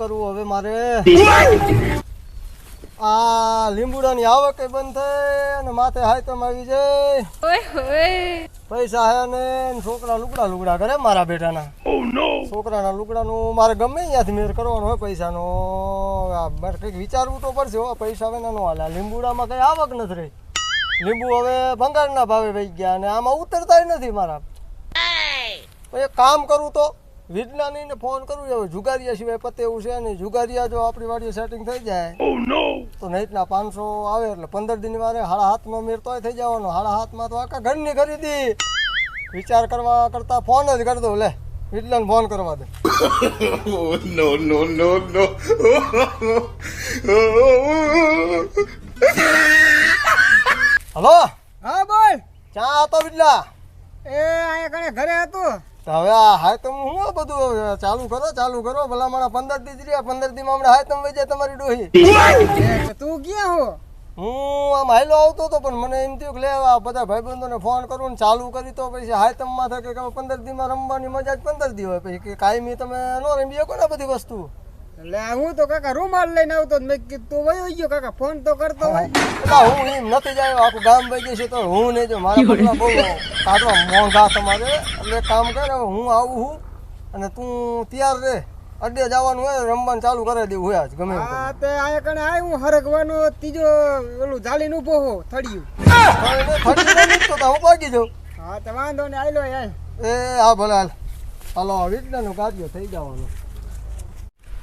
કરવું હવે મારે આ લીંબુડાની આવક બંધ થઈ અને માથે હાયતમ આવી જાય. ઓય ઓય પૈસા હે ને છોકરા લુગડા લુગડા કરે મારા બેટાના. છોકરાના લુગડાનું મારે ગમે ત્યાંથી મેર કરવાનો હોય પૈસાનો. આ મારે કંઈક વિચારવું તો પડશે હો પૈસા વિના નો હાલે. આ લીંબુડામાં કઈ આવક નથી રહી. લીંબુ હવે ભંગારના ભાવે વહી ગયા અને આમાં ઉતરતા નથી મારા. એક કામ કરું તો વિજ્ઞાનીને ફોન કરું હવે જુગારિયા સિવાય પતે એવું છે નહીં. જુગારિયા જો આપણી વાડીએ સેટિંગ થઈ જાય તો નહીતના પાંચસો આવે એટલે પંદર દિન વારે હાડા હાથમાં મેર તોય થઈ જવાનો. હાડા હાથમાં તો આખા ઘરની ખરીદી. વિચાર કરવા કરતા ફોન જ કરી દઉં. લે વિજ્ઞાન ફોન કરવા દે. નો નો નો નો હલો? હા બોલ. ચા હતો વિજ્ઞા? એ અહીંયા ઘરે હતું. તો હવે આ હાયતમ હું આ બધું ચાલુ કરો ચાલુ કરો. ભલા મારા પંદર દી રહ્યા. પંદર દી માં હમણાં હાયતમ વહી જાય તમારી ડોહી. તું ક્યાં હો? હું આમ હાઈલો આવતો હતો પણ મને એમ થયું કે લે આ બધા ભાઈબંધોને ફોન કરું ને ચાલુ કરી તો પછી હાયતમમાં થાય કે પંદર દીમાં રમવાની મજા જ પંદર દી હોય. પછી કાયમી તમે ન રમી શકો ને બધી વસ્તુ. એટલે હું તો કાકા રૂમાલ લઈને આવતો તો મેં કીધું તું વયો ગયો કાકા ફોન તો કરતો હોય. એટલે હું એમ નથી જાય આખું ગામ વહી જશે તો હું નહીં જો મારા પગલા બહુ કાઢવા મોંઘા તમારે. એટલે કામ કર હું આવું હું અને તું તૈયાર રે અડે જવાનું હોય રમવાનું ચાલુ કરી દેવું હોય આજ ગમે હા તે આય કણે આવ્યું હરગવાનો ત્રીજો ઓલું ઝાલીને ઊભો હો થડિયું થડિયું ફરી તો હું પાકી જાઉં. હા તે વાંધો ને આયલો યાર એ હા ભલે હાલ. હાલો વિજ્ઞાનનું કાર્ય થઈ જવાનું.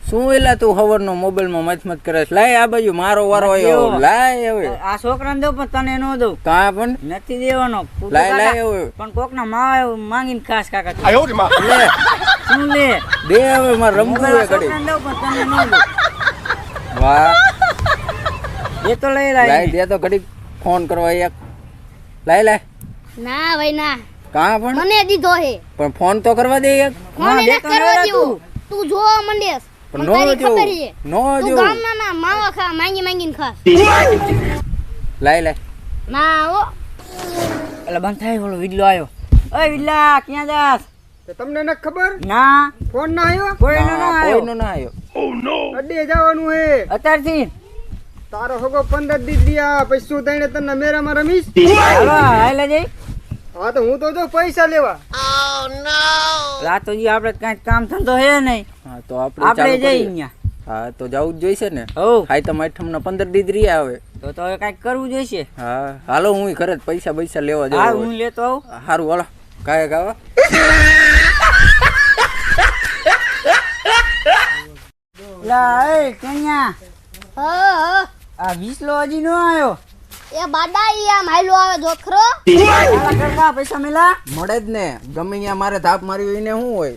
શું એલા તું ખબરનો મોબાઈલમાં મત મત કરે છે? લાય આ બાજુ મારો વારો આવ્યો. લાય હવે. આ છોકરાને દઉં પણ તને નો દઉં. કા પણ? નથી દેવાનો. લાય લાય હવે. પણ કોક ના માં માંગીને ખાસ કાકા તું. લે. શું લે? દે હવે માર રમવું મોબાઈલ છે ઘડી છોકરાને દઉં પણ તને નો દઉં. વાહ. એ તો લઈ લાય. લાય દે તો ઘડી ફોન કરવા એક. લાય લાય. ના ભાઈ ના. કા પણ? મને દીધો હે. પણ ફોન તો કરવા દે એક. ફોન એને કરવા દીધું તું. જોવા મંડેસ પણ નો જો ખબર છે. તું ગામના ના માવા ખા માંગી માંગીને ખાસ લાય લાય. ના એટલે બંધ થાય ઓલો વિડલો આવ્યો. ઓય વિડલા ક્યાં જાસ તો તમને ન ખબર? ના. ફોન ના આવ્યો? કોઈનો ન ના, આવ્યો. કોઈનો ના આવ્યો. અડે જવાનું હે. અત્યારથી. તારો હગો પંદર દી દિયા પછી શું થઈને તને મેરામાં રમીશ? હાલો હાલે જઈ. હા તો હું તો જો પૈસા લેવા. રાતોજી આપણે કાંઈ કામ ધંધો હે નહીં. હા તો આપણે આપણે જઈ અહીંયા હા તો જવું જ જોઈશે ને? હો. હાઈ તો આઠમના પંદર દી આવે. તો તો હવે કાંઈક કરવું જોઈશે. હા હાલો હું ઘરે જ પૈસા પૈસા લેવા હા જાઉં હું લેતો આવું. સારું હાલો. કાંઈ ગાવા લા એ કન્યા? હા હા. આ વિસલો હજી ન આવ્યો. એ બાડા ઈ આમ હાયલો આવે જોત ખરો કરતા પૈસા મેલા મળે જ ને. ગમે ત્યાં મારે થાપ મારી હોય એને શું હોય?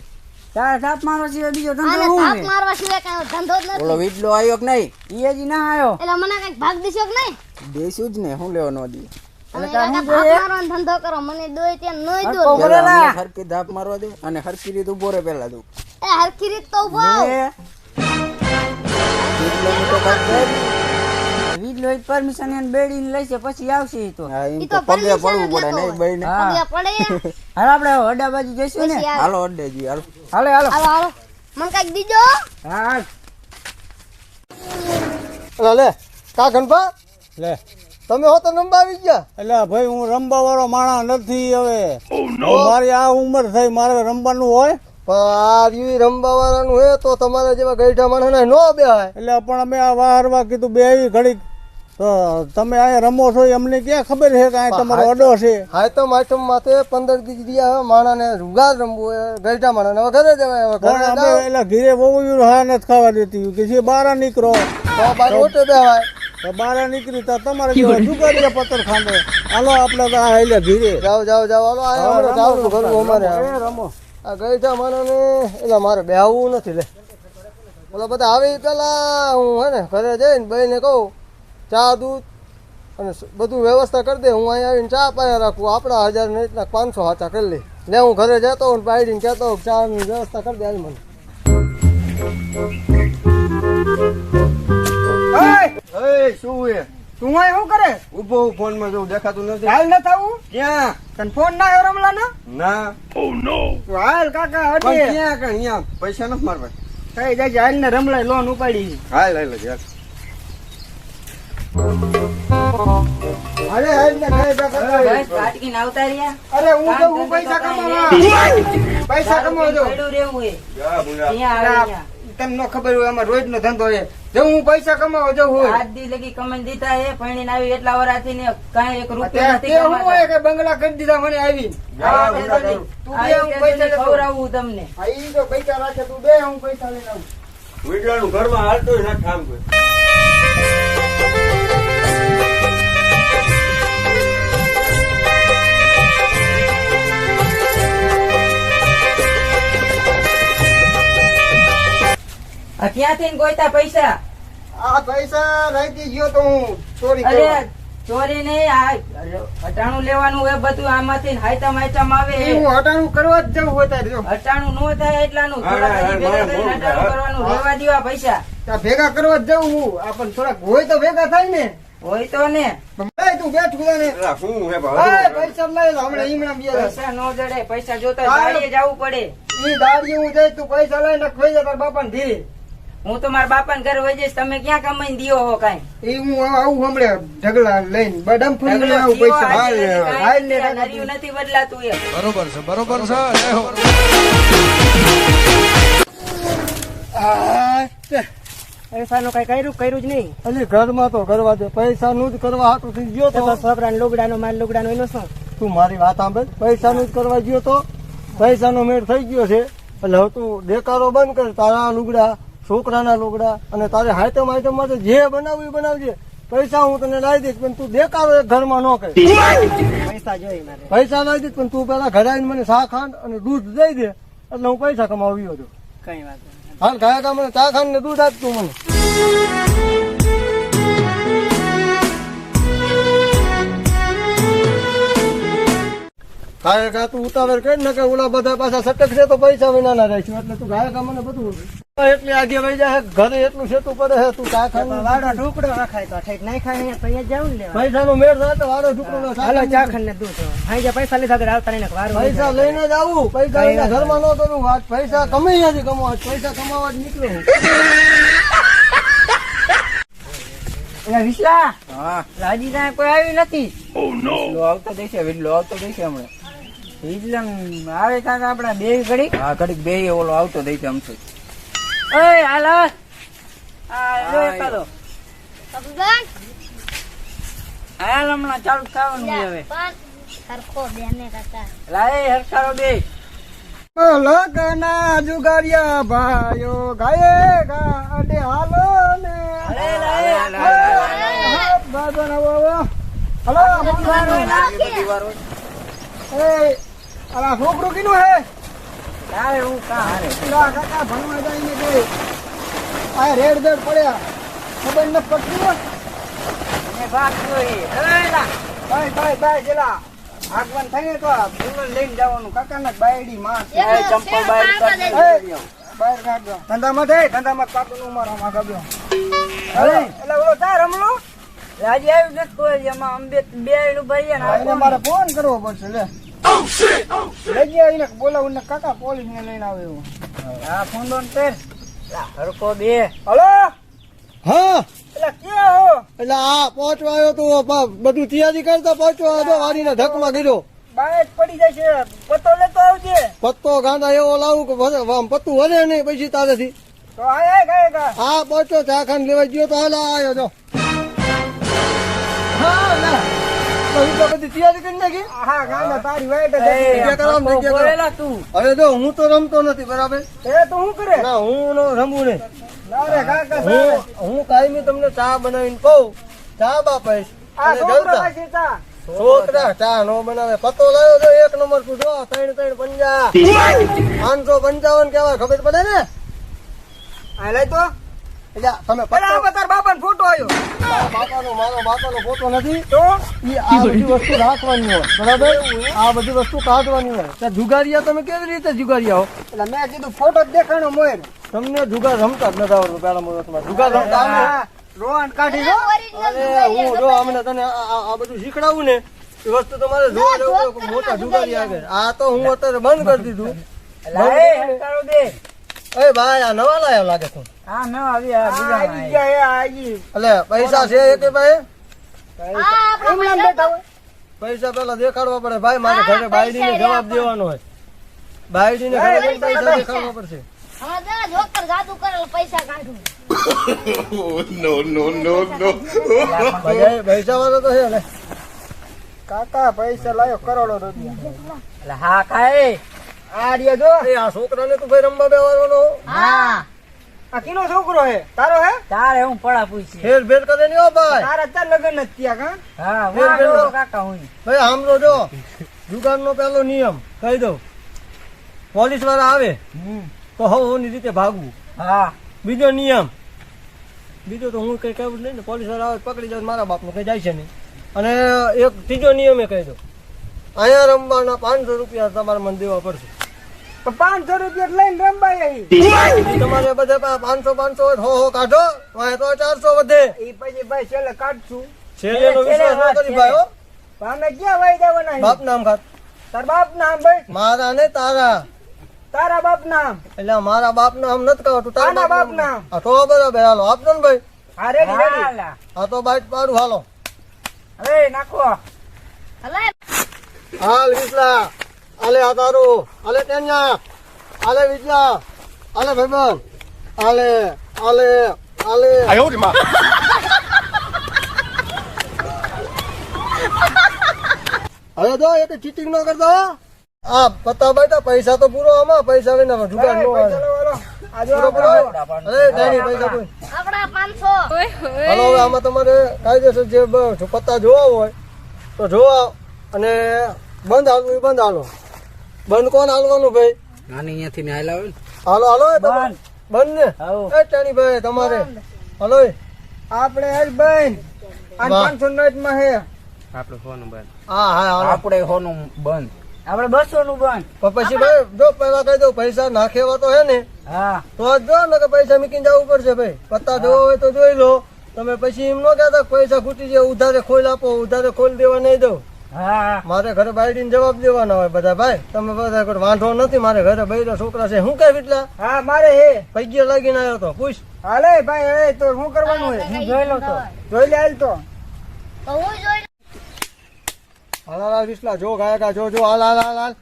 તારા થાપ મારવા સિવાય બીજો ધંધો હું થાપ મારવા સિવાય કાંઈ ધંધો જ ઓલો નથી. વીટલો આવ્યો કે નહીં? ઈ જ ના આવ્યો. એટલે મને કંઈક ભાગ દીશો કે નહીં? દેશું જ ને. શું લેવાનો દી તમે તાર હું? મારવાનો ધંધો કરો. મને દોય ત્યાં નોય દો. ધાપ મારવા દે અને હરખી રીતે ઊભો પેલા તું. એ હરખી રીત તો ઊભો. એ જ. વિડલો પરમિશન એને બેડીને લઈશે પછી આવશે ઈ તો. હા ઈ તો પગે પડવું પડે નહીં બઈને હા. પગે પડે. હાલ આપણે અડા બાજુ જઈશું ને? હાલો અડ્ડે હાલો. હાલો હાલો. હાલો હાલો. મને કંઈક દીજો? હા હાલ. લે કા ગણપા લે. તમે હો તો આવી ગયા. એટલે ભાઈ હું રમવા વાળો માણસ નથી હવે. મારી આ ઉંમર થઈ મારે રમવાનું હોય? પણ આ રમવા વાળાનું હે તો તમારા જેવા ગઈઢા માણસને નો બે એટલે પણ અમે આ વાહરવા કીધું બે આવી તો તમે અહીંયા રમો છો એમને અમને ક્યાં ખબર છે કે અહીં તમારો અડો છે? હાયતમ આઈટમ માથે પંદર દી રહ્યા માણાને રૂગાર રમવું હોય ગઈઢા માણાને હવે ઘરે જવાય પણ ઘરે અમે એટલે ઘીરે બહુ હા નથી ખાવા દેતી. કે જે બહાર નીકળો. તો બાર ઓટે દેવાય તો બહાર નીકળી તો તમારે જેવા જુગારીયા પત્તર ખાંડે. હાલો આપણે આ એટલે ઘીરે. જાઓ જાઓ જાઓ હાલો આ અમારે ચાલુ ઘરું અમારે. રમો. આ ગઈઢા માણસને એટલે મારે બેહવું નથી લે. બોલો બધા આવી પેલા હું હે ને ઘરે જઈને બહેને કહું ચા દૂધ અને બધું વ્યવસ્થા કરી દે. હું અહીંયા આવીને ચા પાયા રાખું. આપણા હજાર ને પાંચસો હાચા કરી લે. ને હું ઘરે જતો હોઉં પાડીને કહેતો હોઉં કે ચાની વ્યવસ્થા કરી દે આજ મને. એ! શું એ? તું અહીં શું કરે? ઊભો ફોનમાં જોઉં દેખાતું નથી. હાલ ન થવું? ક્યાં? તને ફોન ના આવ્યો રમલા ના. હાલ કાકા ક્યાં કણ અહીંયા? પૈસા નથી મારવા. થઈ જાય હાલ ને રમલા લોન ઉપાડી હાલ હાલ હાલ. અરે હું તો હું પૈસા કમાવા. પૈસા કમાવા. તમને ખબર હોય. અમારો રોજ નો ધંધો છે. જો હું પૈસા કમાવા જાઉં હોય. આજ દી લગી કમાઈ દીધા હે પરણીને આવી એટલા વરાથી ને કાંઈ એક રૂપિયા નથી હું હોય કે બંગલા કરી દીધા મને આવી. તું બે હું પૈસા રીતે તમને. ઈ તો પૈસા રાખે તું બે હું પૈસા લઈને આવું. વીટલાનું ઘરમાં હાલતો ના ઠામ કોઈ ક્યાંથી ગોયતા પૈસા? આ પૈસા રાખી ગયો તો હું ચોરી અરે ચોરી નહીં આ અટાણું લેવાનું હોય બધું આમાંથી ને હાઈતમ હાઈતમ આવે. હું હટાણું કરવા જ જવું હોય તારે જો. અટાણું નો થાય એટલાનું. હા, થોડા ભેગા હા, કરીને હા, અટાણું કરવાનું લેવા દેવા પૈસા. ભેગા કરવા જ જવું હું. આપણ પણ થોડાક હોય તો ભેગા થાય ને. હોય તો ને. તું બેઠું ને શું હે ભાઈ? પૈસા લઈ લો હમણાં ઈમણા બે પૈસા નો જડે પૈસા જોતા. દાડીએ જવું પડે. એ દાડીએ હું જઈ તું પૈસા લઈને ખોઈ જા તાર બાપા ને ધીરે હું તો મારા બાપા ઘરે વહી જઈશ તમે ક્યાં કમાઈ દિયો હો કાંઈ? એ હું આવું હમણાં ઢગલા લઈને બદામ ફરી આવું પૈસા હાલ આજે ને નથી હાલ ને નર્યું નથી બદલાતું એ પૈસાનું કઈ કર્યું કર્યું જ નહીં. અલી ઘરમાં તો કરવા દે પૈસા નું જ કરવા હાટું થઈ ગયો તો. છોકરાને લુગડાનો માલ લુગડાનો એનો શું? તું મારી વાત સાંભળ પૈસા નું જ કરવા ગયો તો. પૈસાનો મેળ થઈ ગયો છે. એટલે હવે તું દેકારો બંધ કર તારા લુગડા છોકરાના લુગડા અને તારે હાઈટમ આઈટમ માટે જે બનાવવું બનાવજે. પૈસા હું તને લાવી દઈશ પણ તું દેખાડો ઘરમાં ન કર પૈસા જોઈએ મારે. પૈસા લાવી દઈશ પણ તું પેલા ઘરે આવીને મને ચા ખાંડ અને દૂધ દઈ દે એટલે હું પૈસા કમાવ્યો છું. કઈ વાત હાલ ગયા તા મને ચા ખાંડ ને દૂધ આપતું મને. ગાયકા તું ઉતાવળ કરી ને કે ઓલા બધા પાછા સટક છે તો પૈસા વિના ના રહીશું એટલે તું ગાયકા મને બધું એટલી આગે વહી જાય ઘરે એટલું સેતું પડે છે તું કા ને વાડો ઢોકળો રખાય તો ઠીક નહીં ખાય અહીંયા તો અહીંયા જાવું ને પૈસા નો મેળ થાય તો વારો છોકરો નો હાલો ચાખંડ ને દૂધ. અહીં જે પૈસા લીધા ઘરે આવતા નહીં ને પૈસા લઈને જ આવું પૈસા લઈને ઘરમાં ન કરું વાત પૈસા કમાઈ નથી કમાવા પૈસા કમાવા જ હું. એટલે વિશ્લા હા. રાજી ના કોઈ આવ્યું નથી. વિડલો આવતો દેશે વિડલો આવતો દેશે હમણાં. વિજલમ આવે કાંક આપડા બે ઘડી હા ઘડીક બે ઓલો આવતો દેશે અમથું હાલ. આ લો એકાદો. પગન હાલ હમણાં ચાલુ થવાનું છે હવે સરખો બેને કાકા લાય હરખારો બે લગના જુગારિયા ભાઈઓ ગાયે ગાડે હાલો ને ના. હલો બધી વાર હોય. એ અલા છોકરું કીનું હે લાવે હું કાકા ભણવા જઈને આ રેડ દેડ પડ્યા ખબર ન પડતી. ને જોઈ. એ લા ભાઈ ભાઈ ભાઈ જેલા આગમન થાય ને તો આ લઈને જવાનું. કાકાના બાયડી માં ચંપલ બહાર બહાર કાઢજો ધંધામાં થઈ ધંધામાં કાકુનું મારામાં કાપ્યો હવે એટલે ઓલો તાર રાજી આવ્યું નથી કોઈ એમાં અંબે બે નું ભાઈ ને મારે ફોન કરવો પડશે લે. લઈ એને બોલાવું ને કાકા પોલીસ ને લઈને આવે એવું. આ ફોન ડોન પેર હરકો બે. હલો? હા. એટલે ક્યાં હો? એટલે આ પહોંચવા આવ્યો તો બધું તૈયારી કરતા પહોંચવા આવ્યો તો વાડીને ધકમાં ગયો બાય પડી જાય છે પતો લેતો આવજે. પત્તો ગાંડા એવો લાવું કે પત્તું વધે નહીં પછી તારેથી. તો આયા આય ગાય ગા? હા પહોંચો ચા ખાન લેવા ગયો તો હાલ આવ્યો જો. હા ના હા તું રમતો નથી બરાબર ના હું નો રમું નહીં હું કાયમી તમને ચા બનાવીને કહું ચા અને છોકરો ચા નો બનાવે પતો લાવ્યો તો એક નંબર તું જો ત્રણ ત્રણ પંજા પાંચસો પંચાવન કેવા ખબર પડે ને આ લઈ તો તમે બાપાનો ફોટો આવ્યો. બાપાનો મારો બાપાનો ફોટો નથી. તો? આ બધી વસ્તુ રાખવાની હોય. બરાબર? આ બધી વસ્તુ કાઢવાની હોય. ત્યાં જુગારિયા તમે કેવી રીતે જુગારિયા હો? એટલે મેં કીધું ફોટો જ દેખાણો મોર તમને જુગાર રમતા જ નથી આવડતું પેલા મુહૂર્તમાં જુગાર રમતા રોહન કાઢી દો. અરે હું જો અમને તને આ- બધું શીખડાવું ને એ વસ્તુ તમારે જોવા જવું મોટા જુગારી આગળ. આ તો હું અત્યારે બંધ કરી દીધું. લાય દે. એ ભાઈ આ નવા લાયો લાગે તું ન આવી આ બીજા આવી ગયા એ આવી એટલે પૈસા છે કે ભાઈ? પૈસા. પેલા દેખાડવા પડે. ભાઈ મારે ઘરે બાયડીને જવાબ દેવાનો હોય. બાયડીને ઘરે પૈસા દેખાડવા પડશે. કાકા પૈસા લાયો કરોડો રૂપિયા. એટલે હા કાંઈ. આ રહ્યો જો. એ આ છોકરાને તું ભાઈ રમવા બેવાનો હા. આ કિનો છોકરો હે? તારો હે? તારે હું પડા પૂછી ફેર કરે ભાઈ. તારા ચાર લગ્ન નથી થયા કા? હા ફેર હું કાકા હું. ભાઈ આમરો જો. દુકાનનો પહેલો નિયમ કહી દઉં. પોલીસવાળા આવે તો હવની રીતે ભાગવું. હા. બીજો નિયમ બીજો તો હું કઈ કહેવું નહીં ને પોલીસવાળા આવે પકડી જાવ તો મારા બાપનું કઈ જાય છે નહીં. અને એક ત્રીજો નિયમ એ કહી દઉં. અહીંયા રમવાના પાંચસો રૂપિયા તમારે મને દેવા પડશે. પાંચસો રૂપિયા લઈને રમવાય તમારે બધા પાંચસો પાંચસો હો હો કાઢો. તો ચારસો વધે. એ પછી ભાઈ છેલ્લે કાઢશું. છેલ્લેનો વિશ્વાસ ન કરી ભાઈ હો. અમે ક્યાં વહી દેવાના? બાપ નામ ખાત. તાર બાપ નામ ભાઈ. મારા ને તારા. તારા બાપ નામ. એટલે મારા બાપ નામ નથી કહો તું તારા બાપ નામ. આ તો બરાબર હાલો આપજો ને ભાઈ. હા રેડી રેડી હાલા. આ તો બાઈટ પાડું હાલો. હવે નાખો. હલે હાલ વિસલા આલે આ તારું આલે ટેન્યા આલે વિસલા આલે ભાઈબંધ આલે આલે આલે હવે તો એક ચીટિંગ ન કરતો આ પત્તા બેટા પૈસા તો પૂરો આમાં પૈસા વિના જુગાડ નો આવે. ચલો ચલો આ જો પૂરો પૂરો. અરે ડેડી પૈસા કોઈ. આપણા પાંચસો. હાલો હવે આમાં તમારે કાયદેસર જે પત્તા જોવા હોય તો જોવા અને બંધ હાલવું એ બંધ હાલો. બંધ કોણ હાલવાનું ભાઈ? નાની અહીંયાથી ને હાલ આવે હાલો હાલો બંધ. બંધ ને. એ ટાણી ભાઈ તમારે. હાલો આપણે આજ બેન આ પાંચસો નોટમાં હે. હા હા આપણે હોનું બંધ. આપણે બસો નું બંધ. પછી ભાઈ જો પેલા કહી દઉં પૈસા નાખેવા તો હે ને. હા. તો જ જો ને કે પૈસા મૂકીને જવું પડશે ભાઈ. પત્તા જોવા હોય તો જોઈ લો. તમે પછી એમ ન કહેતા પૈસા ખૂટી જાય ઉધારે ખોલ આપો ઉધારે ખોલ દેવા નહીં દઉં. હા. મારે ઘરે બાયડીને જવાબ દેવાનો હોય બધા ભાઈ. તમે બધા કોઈ વાંધો નથી મારે ઘરે બૈરા છોકરા છે. હું કઈ એટલા હા મારે હે. પૈકી લાગીને આવ્યો તો પૂછ. હાલે ભાઈ એ તો શું કરવાનું હે હું જોઈ લઉં તો. જોઈ લે તો. તો હું જોઈ હાલ વિસલા જો ગાયકા જો જો હાલ હાલ હાલ હાલ.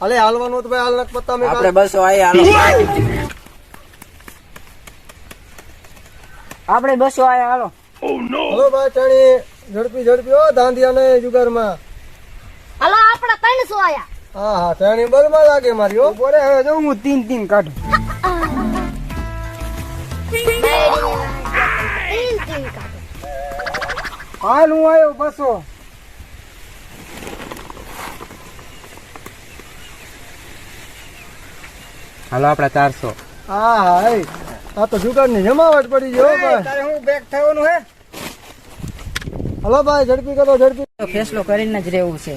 હાલે હાલવાનું તો ભાઈ હાલ નક પત્તા મેં આપણે બસો આઈ હાલો. આપણે બસો આયા હાલો. હલો ભાઈ ચણી. ઝડપી ઝડપી ઓ દાંધિયા ને જુગારમાં હાલો આપણે ત્રણ સો આયા? હા હા ચણી બલમાં લાગે મારી ઓ બોલે હવે જો હું તીન તીન કાઢું. તીન તીન કાઢો હાલ હું આવ્યો બસો હાલો આપડા ચારસો. હા હા. આ તો જુગારની જમાવટ પડી ગયો તારે હું બેક થવાનું હે? હલો ભાઈ ઝડપી કરો ઝડપી. ફેસલો કરીને જ રહેવું છે.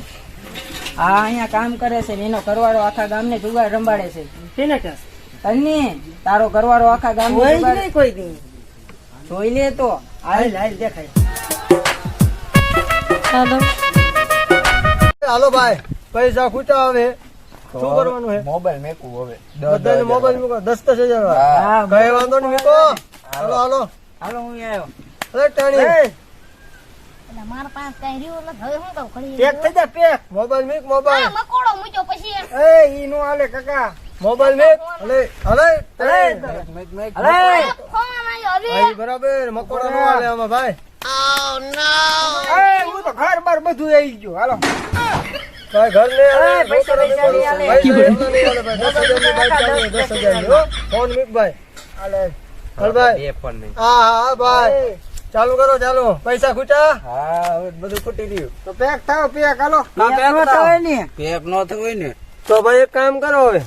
આ અહીંયા કામ કરે છે એનો કરવાળો આખા ગામને જુગાર રંબાડે છે. તને તારો કરવાળો આખા ગામ નહીં કોઈ દી. જોઈ લે તો. હાલ હાલ દેખાય. હાલો. ભાઈ પૈસા ખૂટા આવે શું કરવાનું હે? મોબાઈલ મેકવું હવે. બધાને મોબાઈલ મૂકો દસ દસ હજાર. કઈ વાંધો નહીં મૂકો. હાલો હાલો. હાલો હું આવ્યો. અરે ટાણી. એટલે મારા પાસે કઈ રહ્યું નથી હવે શું કહું ઘડી પેક થઈ જા પેક. મોબાઈલ મીક આ મોબાઈલ મકોડો મૂક્યો પછી એ ઈ નો હાલે કાકા. મોબાઈલ મીક. અલે અલે. મેક મેક અરે ફોન આવ્યો હવે. ભાઈ બરાબર. મકોડા નો ભાઈ. એ હું તો ઘર બાર બધું આવી ગયું. હાલો. ભાઈ ઘર લે પૈસા. ફોન મીક ભાઈ. હાલે. હાલ ભાઈ. હા હા ભાઈ. ચાલુ કરો ચાલુ. પૈસા ખૂચા હા હવે બધું ખૂટી રહ્યું તો પેક થાવ પેક હાલો. પેક ન થવાય ને પેક ન થયું ને તો ભાઈ એક કામ કરો હવે.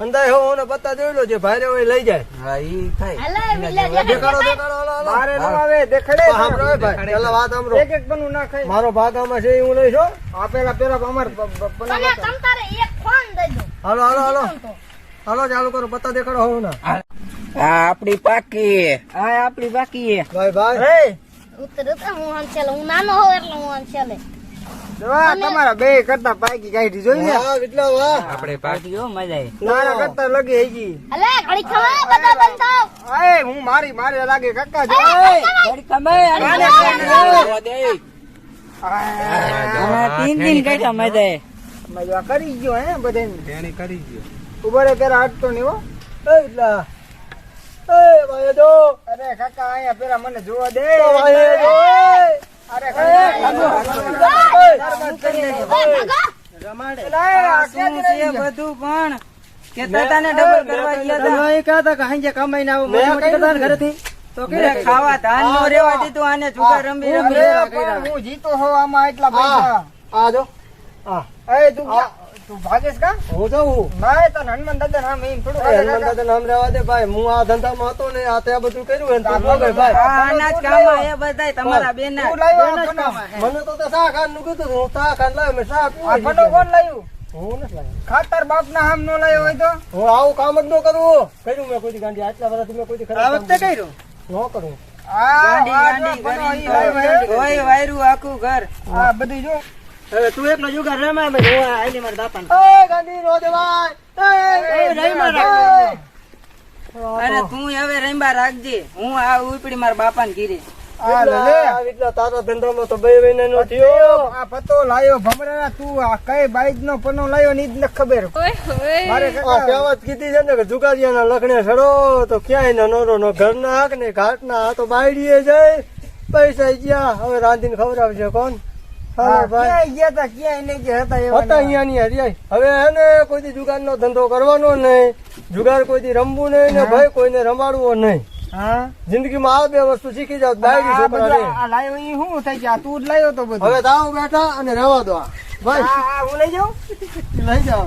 અંદાય હો ને પત્તા જોઈ લો જે ભાઈ હોય લઈ જાય. હા ઈ થાય. હલે વિલા જે દેખાડો દેખાડો હાલો, હાલો. મારે આવે દેખડે સાંભળો ભાઈ પેલા વાત સાંભળો. એક એક બનું ના ખાય મારો ભાગ આમાં છે હું લઈશ હો આ પેલા અમાર બ- બ- તને બનાવતા. તમ તારે એક ફોન દઈ દો. હાલો હાલો હાલો. હાલો ચાલુ કરો પત્તા દેખાડો હોવ ના આ આપડી પાકી. આ આપડી પાકી ભાઈ ભાઈ. ઉતર ઉતર હું હંસેલે હું નાનો હોઉં એટલે હું હંસેલે તમારા બે કરતા પાકી કાઢી જોઈ ને વાહ વાહ. આપણે પાર્ટી જો મજા આવી. તારા કરતા લગી હેજી અલે ઘડી ખવા બધા બંધ. થાવ હું મારી મારી લાગે કાકા જો. ઘડી ખબર તીન તીન કઈટા મજા મજા કરી ગયો હે બધે કરી ગયો. ઊભો રે પેલા હટતો નહીં હો. એ વિટલા એ જો અરે કાકા અહીંયા પેલા મને જોવા દે. ભાઈ અરે કાકા શું છે બધું પણ? કેતા ને ડબલ કરવા ગયા હતા. તો કે ખાવા ધાન રેવા દીધું આને જુગાર રમી રમી. અરે, પણ હું જીતો હો આમાં એટલા પૈસા. આ જો. અય તું ક્યાં- તું ભાગેશ કા? હું જાઉં. ના તને હનુમાન દાદા નામ એમ થોડું હનુમાન દાદા નામ રહેવા દે ભાઈ. હું આ ધંધામાં હતો ને આ તે બધું કર્યું ને તું ભોગવે ભાઈ. આ કામ આયા બધાય તમારા બેના તું લાવ્યો મને તો તે શાહ ખાનનું કીધું હું શાહ ખાન લાવ્યો મેં શાહ આ પીવું કોણ લાવ્યું? હું નથી લાવ્યો. ખાતર બાપ ના હામ નો લાવ્યો હોય તો? હું આવું કામ જ ન કરું. કર્યું મેં કોઈ ગાંડી. આટલા વર્ષથી મેં કોઈ ખરાબ કામ કર્યું? ન કરું. આ ગાંડી કરી વાયરું આખું ઘર. આ બધું જો. હવે તું એકલો જુગાર રમાય મેં જોવા આઈલી મારા બાપા એ ગાંધી નો દેવાય એ રહીમાં રાખ અરે તું હવે રંબા રાખજે. હું આ ઉપડી મારા બાપાને ઘીરે. આ લે લે. એટલા તારા ધંધામાં તો બે મહિના નો થયો. આ પતો લાયો ભમરા તું આ કઈ બાઈક નો પનો લાયો ની જ ન ખબર. મારે કહેવત કીધી છે ને કે જુગારિયાના લખણે સડો તો ક્યાંય ન નોરો નો ઘરના હાક ને ઘાટના આ તો બાયડીએ જાય. પૈસા ગયા. હવે રાંધીને ખવડાવજે કોણ? ધંધો કરવાનો નહીં જુગાર કોઈ દી રમવું નહીં ને ભાઈ કોઈને રમાડવો નહીં. હા. જિંદગીમાં આ બે વસ્તુ શીખી જાવ દાયરી શું થઈ ગયા તું જ લાયો તો બધું. હવે તાવ બેઠા અને રહેવા દો આ. ભાઈ. હું લઈ જાઉં? લઈ જાઓ.